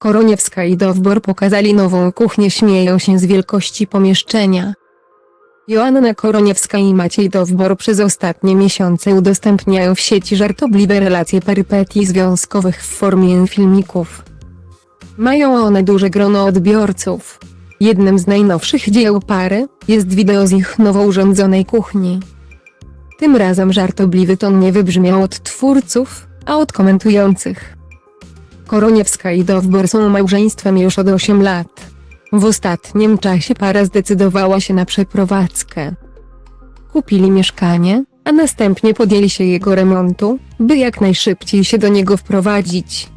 Koroniewska i Dowbor pokazali nową kuchnię śmieją się z wielkości pomieszczenia. Joanna Koroniewska i Maciej Dowbor przez ostatnie miesiące udostępniają w sieci żartobliwe relacje perypetii związkowych w formie filmików. Mają one duże grono odbiorców. Jednym z najnowszych dzieł pary jest wideo z ich nowo urządzonej kuchni. Tym razem żartobliwy ton nie wybrzmiał od twórców, a od komentujących. Koroniewska i Dowbor są małżeństwem już od 8 lat. W ostatnim czasie para zdecydowała się na przeprowadzkę. Kupili mieszkanie, a następnie podjęli się jego remontu, by jak najszybciej się do niego wprowadzić.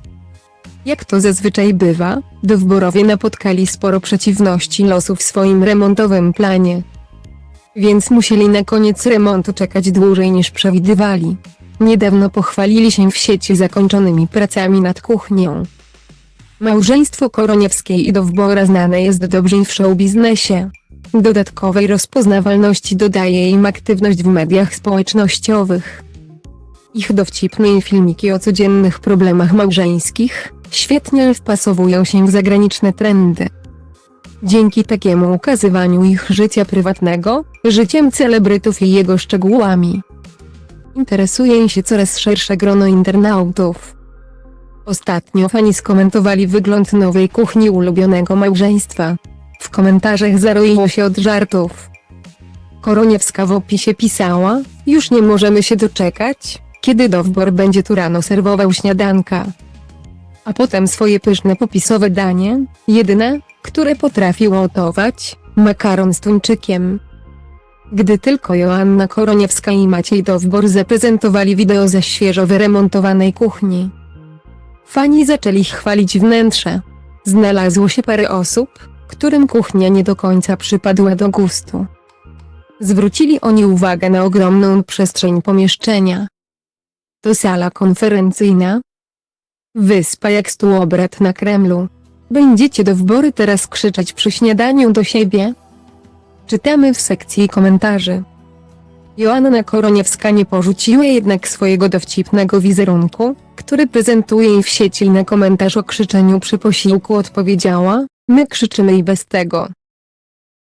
Jak to zazwyczaj bywa, Dowborowie napotkali sporo przeciwności losu w swoim remontowym planie. Więc musieli na koniec remontu czekać dłużej niż przewidywali. Niedawno pochwalili się w sieci zakończonymi pracami nad kuchnią. Małżeństwo Koroniewskiej i Dowbora znane jest dobrze w showbiznesie. Dodatkowej rozpoznawalności dodaje im aktywność w mediach społecznościowych. Ich dowcipne filmiki o codziennych problemach małżeńskich świetnie wpasowują się w zagraniczne trendy. Dzięki takiemu ukazywaniu ich życia prywatnego, życiem celebrytów i jego szczegółami, interesuje się coraz szersze grono internautów. Ostatnio fani skomentowali wygląd nowej kuchni ulubionego małżeństwa. W komentarzach zaroiło się od żartów. Koroniewska w opisie pisała, już nie możemy się doczekać, kiedy Dowbor będzie tu rano serwował śniadanka. A potem swoje pyszne popisowe danie, jedyne, które potrafi łotować, makaron z tuńczykiem. Gdy tylko Joanna Koroniewska i Maciej Dowbor zaprezentowali wideo ze świeżo wyremontowanej kuchni. Fani zaczęli chwalić wnętrze. Znalazło się parę osób, którym kuchnia nie do końca przypadła do gustu. Zwrócili oni uwagę na ogromną przestrzeń pomieszczenia. To sala konferencyjna. Wyspa jak stół obrad na Kremlu. Będziecie do wybory teraz krzyczeć przy śniadaniu do siebie? Czytamy w sekcji komentarzy. Joanna Koroniewska nie porzuciła jednak swojego dowcipnego wizerunku, który prezentuje jej w sieci na komentarz o krzyczeniu przy posiłku odpowiedziała, my krzyczymy i bez tego.